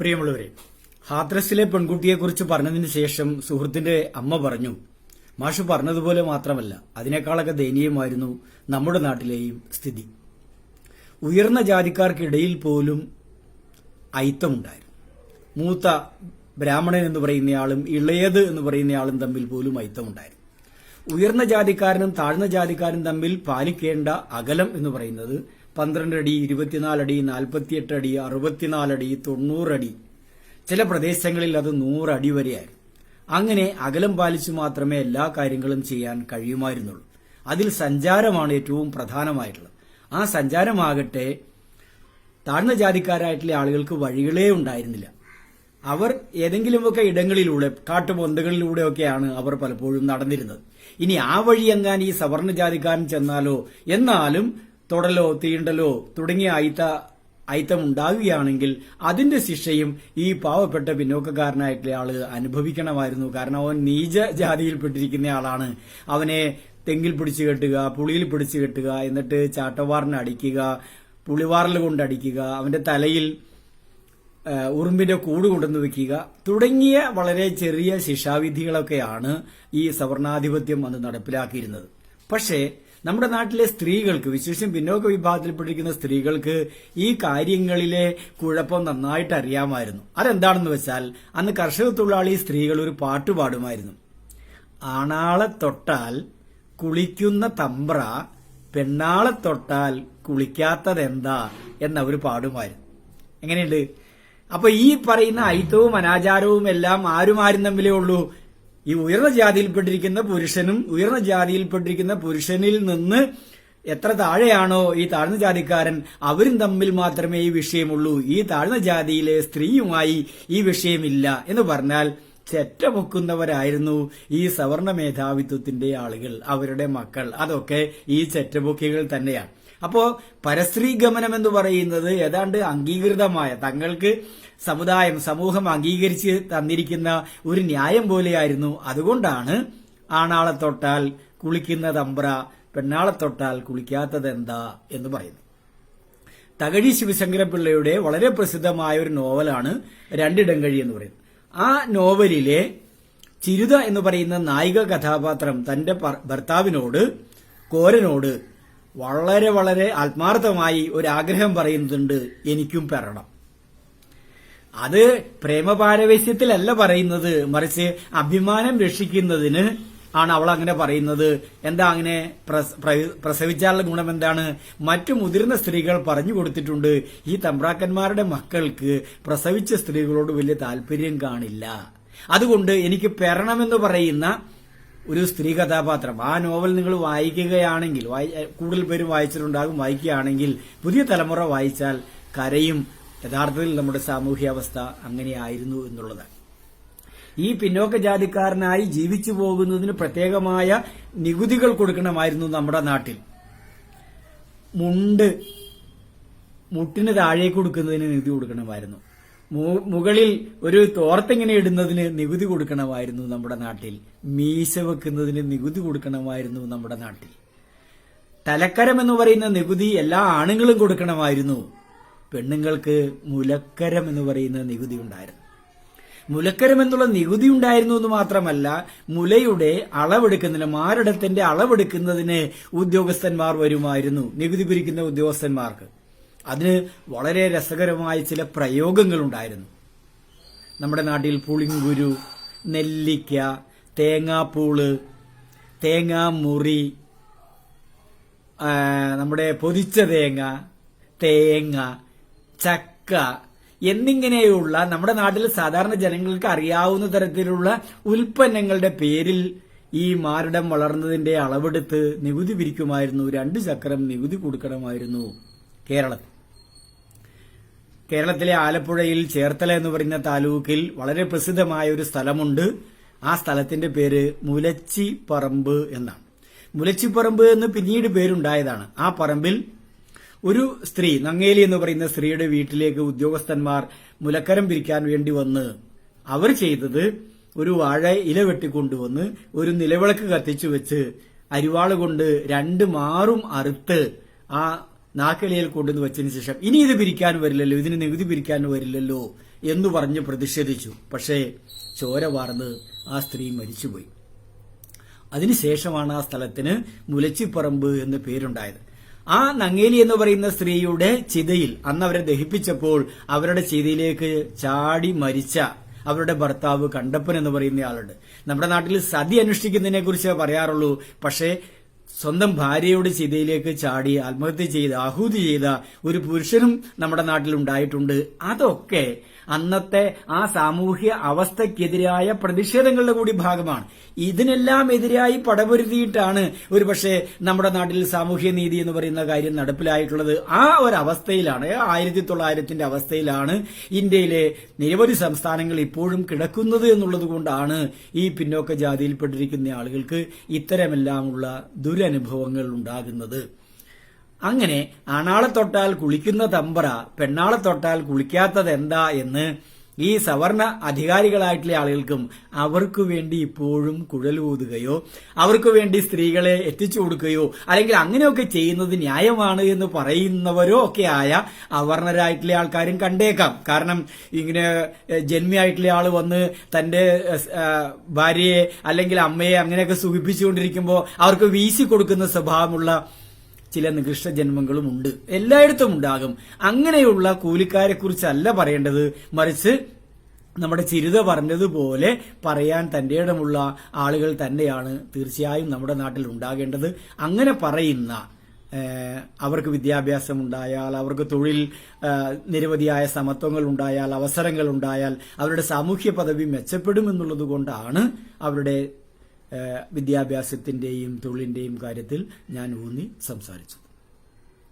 പ്രിയമുള്ളവരെ ഹാത്രസിലെ പെൺകുട്ടിയെക്കുറിച്ച് പറഞ്ഞതിന് ശേഷം സുഹൃത്തിന്റെ അമ്മ പറഞ്ഞു മാഷു പറഞ്ഞതുപോലെ മാത്രമല്ല അതിനേക്കാളൊക്കെ ദയനീയമായിരുന്നു നമ്മുടെ നാട്ടിലെയും സ്ഥിതി. ഉയർന്ന ജാതിക്കാർക്കിടയിൽ പോലും അയിത്തമുണ്ടായിരുന്നു. മൂത്ത ബ്രാഹ്മണൻ എന്ന് പറയുന്നയാളും ഇളയത് എന്ന് പറയുന്നയാളും തമ്മിൽ പോലും അയിത്തമുണ്ടായിരുന്നു. ഉയർന്ന ജാതിക്കാരനും താഴ്ന്ന ജാതിക്കാരനും തമ്മിൽ പാലിക്കേണ്ട അകലം എന്ന് പറയുന്നത് പന്ത്രണ്ട് അടി ഇരുപത്തിനാലടി നാൽപ്പത്തിയെട്ട് അടി അറുപത്തിനാലടി തൊണ്ണൂറടി. ചില പ്രദേശങ്ങളിൽ അത് നൂറടി വരെയായിരുന്നു. അങ്ങനെ അകലം പാലിച്ചു മാത്രമേ എല്ലാ കാര്യങ്ങളും ചെയ്യാൻ കഴിയുമായിരുന്നുള്ളൂ. അതിൽ സഞ്ചാരമാണ് ഏറ്റവും പ്രധാനമായിട്ടുള്ളത്. ആ സഞ്ചാരമാകട്ടെ താഴ്ന്ന ജാതിക്കാരായിട്ടുള്ള ആളുകൾക്ക് വഴികളേ ഉണ്ടായിരുന്നില്ല. അവർ ഏതെങ്കിലുമൊക്കെ ഇടങ്ങളിലൂടെ കാട്ടുപൊന്തകളിലൂടെയൊക്കെയാണ് അവർ പലപ്പോഴും നടന്നിരുന്നത്. ഇനി ആ വഴി എങ്ങാൻ ഈ സവർണ ജാതിക്കാരൻ ചെന്നാലോ? എന്നാലും തൊടലോ തീണ്ടലോ തുടങ്ങിയ അയിത്ത അയിത്തം ഉണ്ടാകുകയാണെങ്കിൽ അതിന്റെ ശിക്ഷയും ഈ പാവപ്പെട്ട പിന്നോക്കക്കാരനായിട്ടുള്ള ആൾ അനുഭവിക്കണമായിരുന്നു. കാരണം അവൻ നീച ജാതിയിൽപ്പെട്ടിരിക്കുന്ന ആളാണ് അവനെ തെങ്ങിൽ പിടിച്ചു കെട്ടുക പുളിയിൽ പിടിച്ചു കെട്ടുക എന്നിട്ട് ചാട്ടവാറിന് അടിക്കുക പുളിവാറിൽ കൊണ്ട് അടിക്കുക അവന്റെ തലയിൽ ഉറുമ്പിന്റെ കൂട് കൊണ്ടുവന്ന് വെക്കുക തുടങ്ങിയ വളരെ ചെറിയ ശിക്ഷാവിധികളൊക്കെയാണ് ഈ സവർണാധിപത്യം അന്ന് നടപ്പിലാക്കിയിരുന്നത്. പക്ഷേ നമ്മുടെ നാട്ടിലെ സ്ത്രീകൾക്ക് വിശേഷം പിന്നോക്ക വിഭാഗത്തിൽപ്പെട്ടിരിക്കുന്ന സ്ത്രീകൾക്ക് ഈ കാര്യങ്ങളിലെ കുഴപ്പം നന്നായിട്ട് അറിയാമായിരുന്നു. അതെന്താണെന്ന് വെച്ചാൽ അന്ന് കർഷക തൊഴിലാളി സ്ത്രീകൾ ഒരു പാട്ട് പാടുമായിരുന്നു. ആണാളെ തൊട്ടാൽ കുളിക്കുന്ന തമ്പ്ര പെണ്ണാളെ തൊട്ടാൽ കുളിക്കാത്തതെന്താ എന്നവർ പാടുമായിരുന്നു. എങ്ങനെയുണ്ട്? അപ്പൊ ഈ പറയുന്ന ഐത്തവും അനാചാരവും എല്ലാം ആരും ആരും തമ്മിലേ ഉള്ളൂ. ഈ ഉയർന്ന ജാതിയിൽപ്പെട്ടിരിക്കുന്ന പുരുഷനും ഉയർന്ന ജാതിയിൽപ്പെട്ടിരിക്കുന്ന പുരുഷനിൽ നിന്ന് എത്ര താഴെയാണോ ഈ താഴ്ന്ന ജാതിക്കാരൻ അവരും തമ്മിൽ മാത്രമേ ഈ വിഷയമുള്ളൂ. ഈ താഴ്ന്ന ജാതിയിലെ സ്ത്രീയുമായി ഈ വിഷയമില്ല എന്ന് പറഞ്ഞാൽ ചെറ്റപൊക്കുന്നവരായിരുന്നു ഈ സവർണ മേധാവിത്വത്തിന്റെ ആളുകൾ അവരുടെ മക്കൾ. അതൊക്കെ ഈ ചെറ്റപൊക്കികൾ തന്നെയാണ്. അപ്പോ പരസ്ത്രീ ഗമനം എന്ന് പറയുന്നത് ഏതാണ്ട് അംഗീകൃതമായ തങ്ങൾക്ക് സമുദായം സമൂഹം അംഗീകരിച്ച് തന്നിരിക്കുന്ന ഒരു ന്യായം പോലെയായിരുന്നു. അതുകൊണ്ടാണ് ആണാളെ തൊട്ടാൽ കുളിക്കുന്ന തമ്പ്ര പെണ്ണാളെ തൊട്ടാൽ കുളിക്കാത്തതെന്താ എന്ന് പറയുന്നു തകഴി ശിവശങ്കരപിള്ളയുടെ വളരെ പ്രസിദ്ധമായ ഒരു നോവലാണ് രണ്ടിടങ്കഴി എന്ന് പറയുന്നത്. ആ നോവലിലെ ചിരുത എന്ന് പറയുന്ന നായിക കഥാപാത്രം തന്റെ ഭർത്താവിനോട് കോരനോട് വളരെ വളരെ ആത്മാർത്ഥമായി ഒരു ആഗ്രഹം പറയുന്നുണ്ട് എനിക്കും പെറണം. അത് പ്രേമപാരവശ്യത്തിലല്ല പറയുന്നത് മറിച്ച് അഭിമാനം രക്ഷിക്കുന്നതിന് ആണ് അവൾ അങ്ങനെ പറയുന്നത്. എന്താ അങ്ങനെ പ്രസ- പ്രസവിച്ചാലുള്ള ഗുണം എന്താണ്? മറ്റു മുതിർന്ന സ്ത്രീകൾ പറഞ്ഞു കൊടുത്തിട്ടുണ്ട് ഈ തമ്പ്രാക്കന്മാരുടെ മക്കൾക്ക് പ്രസവിച്ച സ്ത്രീകളോട് വലിയ താല്പര്യം കാണില്ല. അതുകൊണ്ട് എനിക്ക് പെറണമെന്ന് പറയുന്ന ഒരു സ്ത്രീ കഥാപാത്രം. ആ നോവൽ നിങ്ങൾ വായിക്കുകയാണെങ്കിൽ വായി- കൂടുതൽ പേരും വായിച്ചിട്ടുണ്ടാകും വായിക്കുകയാണെങ്കിൽ പുതിയ തലമുറ വായിച്ചാൽ കരയും. യഥാർത്ഥത്തിൽ നമ്മുടെ സാമൂഹ്യാവസ്ഥ അങ്ങനെയായിരുന്നു എന്നുള്ളതാണ് ഈ പിന്നോക്ക ജാതിക്കാരനായി ജീവിച്ചു പോകുന്നതിന് പ്രത്യേകമായ നികുതികൾ കൊടുക്കണമായിരുന്നു നമ്മുടെ നാട്ടിൽ. മുണ്ട് മുട്ടിന് താഴേക്ക് കൊടുക്കുന്നതിന് നികുതി കൊടുക്കണമായിരുന്നു. മുകളിൽ ഒരു തോർത്തിങ്ങനെ ഇടുന്നതിന് നികുതി കൊടുക്കണമായിരുന്നു നമ്മുടെ നാട്ടിൽ. മീശ വെക്കുന്നതിന് നികുതി കൊടുക്കണമായിരുന്നു നമ്മുടെ നാട്ടിൽ. തലക്കരം എന്ന് പറയുന്ന നികുതി എല്ലാ ആണുങ്ങളും കൊടുക്കണമായിരുന്നു. പെണ്ണുങ്ങൾക്ക് മുലക്കരം എന്ന് പറയുന്ന നികുതി ഉണ്ടായിരുന്നു. മുലക്കരം എന്നുള്ള നികുതി ഉണ്ടായിരുന്നു എന്ന് മാത്രമല്ല മുലയുടെ അളവെടുക്കുന്നതിന് മാരടത്തിന്റെ അളവെടുക്കുന്നതിന് ഉദ്യോഗസ്ഥന്മാർ വരുമായിരുന്നു നികുതി പിരിക്കുന്ന ഉദ്യോഗസ്ഥന്മാർക്ക്. അതിന് വളരെ രസകരമായ ചില പ്രയോഗങ്ങളുണ്ടായിരുന്നു. നമ്മുടെ നാട്ടിൽ പുളിങ്കുരു നെല്ലിക്ക തേങ്ങാപ്പൂൾ തേങ്ങാമുറി നമ്മുടെ പൊതിച്ച തേങ്ങ തേങ്ങ ചക്ക എന്നിങ്ങനെയുള്ള നമ്മുടെ നാട്ടിൽ സാധാരണ ജനങ്ങൾക്ക് അറിയാവുന്ന തരത്തിലുള്ള ഉൽപ്പന്നങ്ങളുടെ പേരിൽ ഈ മാരടം വളർന്നതിന്റെ അളവെടുത്ത് നികുതി പിരിക്കുമായിരുന്നു. രണ്ട് ചക്രം നികുതി കൊടുക്കണമായിരുന്നു. കേരളത്തിൽ. കേരളത്തിലെ ആലപ്പുഴയിൽ ചേർത്തല എന്ന് പറയുന്ന താലൂക്കിൽ വളരെ പ്രസിദ്ധമായ ഒരു സ്ഥലമുണ്ട്. ആ സ്ഥലത്തിന്റെ പേര് മുലച്ചി പറമ്പ് എന്നാണ്. മുലച്ചിപ്പറമ്പ് എന്ന് പിന്നീട് പേരുണ്ടായതാണ്. ആ പറമ്പിൽ ഒരു സ്ത്രീ നങ്ങേലി എന്ന് പറയുന്ന സ്ത്രീയുടെ വീട്ടിലേക്ക് ഉദ്യോഗസ്ഥന്മാർ മുലക്കരം പിരിക്കാൻ വേണ്ടി വന്ന് അവർ ചെയ്തത് ഒരു വാഴ ഇല വെട്ടിക്കൊണ്ടുവന്ന് ഒരു നിലവിളക്ക് കത്തിച്ചു വെച്ച് അരിവാൾ കൊണ്ട് രണ്ട് മാറും അറുത്ത് ആ നാക്കളിയിൽ കൊണ്ടുവന്ന് വെച്ചതിന് ശേഷം ഇനി ഇത് പിരിക്കാൻ വരില്ലല്ലോ ഇതിന് നികുതി പിരിക്കാൻ വരില്ലല്ലോ എന്ന് പറഞ്ഞ് പ്രതിഷേധിച്ചു. പക്ഷേ ചോര വാർന്ന് ആ സ്ത്രീ മരിച്ചുപോയി. അതിനുശേഷമാണ് ആ സ്ഥലത്തിന് മുലച്ചിപ്പറമ്പ് എന്ന് പേരുണ്ടായത്. ആ നങ്ങേലി എന്ന് പറയുന്ന സ്ത്രീയുടെ ചിതയിൽ അന്ന് അവരെ ദഹിപ്പിച്ചപ്പോൾ അവരുടെ ചിതയിലേക്ക് ചാടി മരിച്ച അവരുടെ ഭർത്താവ് കണ്ടപ്പൻ എന്ന് പറയുന്ന ആളുണ്ട്. നമ്മുടെ നാട്ടിൽ സതി അനുഷ്ഠിക്കുന്നതിനെ കുറിച്ച് പറയാറുള്ളൂ. പക്ഷേ സ്വന്തം ഭാര്യയുടെ ചിതയിലേക്ക് ചാടി ആത്മഹത്യ ചെയ്ത ആഹൂതി ചെയ്ത ഒരു പുരുഷനും നമ്മുടെ നാട്ടിൽ ഉണ്ടായിട്ടുണ്ട് അതൊക്കെ അന്നത്തെ ആ സാമൂഹ്യ അവസ്ഥക്കെതിരായ പ്രതിഷേധങ്ങളുടെ കൂടി ഭാഗമാണ്. ഇതിനെല്ലാം എതിരായി പടപൊരുതിയിട്ടാണ് ഒരു പക്ഷേ നമ്മുടെ നാട്ടിൽ സാമൂഹ്യ നീതി എന്ന് പറയുന്ന കാര്യം നടപ്പിലായിട്ടുള്ളത്. ആ ഒരു അവസ്ഥയിലാണ് ആയിരത്തി തൊള്ളായിരത്തിന്റെ അവസ്ഥയിലാണ് ഇന്ത്യയിലെ നിരവധി സംസ്ഥാനങ്ങൾ ഇപ്പോഴും കിടക്കുന്നത് എന്നുള്ളത് കൊണ്ടാണ് ഈ പിന്നോക്ക ജാതിയിൽപ്പെട്ടിരിക്കുന്ന ആളുകൾക്ക് ഇത്തരമെല്ലാമുള്ള ദുരനുഭവങ്ങൾ ഉണ്ടാകുന്നത് അങ്ങനെ ആണാളെ തൊട്ടാൽ കുളിക്കുന്ന തമ്പറ പെണ്ണാളെ തൊട്ടാൽ കുളിക്കാത്തത് എന്താ എന്ന് ഈ സവർണ അധികാരികളായിട്ടുള്ള ആളുകൾക്കും അവർക്ക് വേണ്ടി ഇപ്പോഴും കുഴലൂതുകയോ അവർക്ക് വേണ്ടി സ്ത്രീകളെ എത്തിച്ചു കൊടുക്കുകയോ അല്ലെങ്കിൽ അങ്ങനെയൊക്കെ ചെയ്യുന്നത് ന്യായമാണ് എന്ന് പറയുന്നവരോ ഒക്കെ ആയ അവർണരായിട്ടുള്ള ആൾക്കാരും കണ്ടേക്കാം. കാരണം ഇങ്ങനെ ജന്മിയായിട്ടുള്ള ആൾ വന്ന് തന്റെ ഭാര്യയെ അല്ലെങ്കിൽ അമ്മയെ അങ്ങനെയൊക്കെ സുഖിപ്പിച്ചുകൊണ്ടിരിക്കുമ്പോൾ അവർക്ക് വീശി കൊടുക്കുന്ന സ്വഭാവമുള്ള ചില നികൃഷ്ട ജന്മങ്ങളും ഉണ്ട്. എല്ലായിടത്തും ഉണ്ടാകും. അങ്ങനെയുള്ള കൂലിക്കാരെ കുറിച്ചല്ല പറയേണ്ടത്. മറിച്ച് നമ്മുടെ ചിരുത പറഞ്ഞതുപോലെ പറയാൻ തന്റെ ഇടമുള്ള ആളുകൾ തന്നെയാണ് തീർച്ചയായും നമ്മുടെ നാട്ടിൽ ഉണ്ടാകേണ്ടത്. അങ്ങനെ പറയുന്ന അവർക്ക് വിദ്യാഭ്യാസം ഉണ്ടായാൽ അവർക്ക് തൊഴിൽ നിരവധിയായ സമത്വങ്ങൾ ഉണ്ടായാൽ അവസരങ്ങൾ ഉണ്ടായാൽ അവരുടെ സാമൂഹ്യ പദവി മെച്ചപ്പെടുമെന്നുള്ളത് കൊണ്ടാണ് അവരുടെ വിദ്യാഭ്യാസത്തിന്റെയും തൊഴിലിന്റെയും കാര്യത്തിൽ ഞാൻ ഊന്നി സംസാരിച്ചത്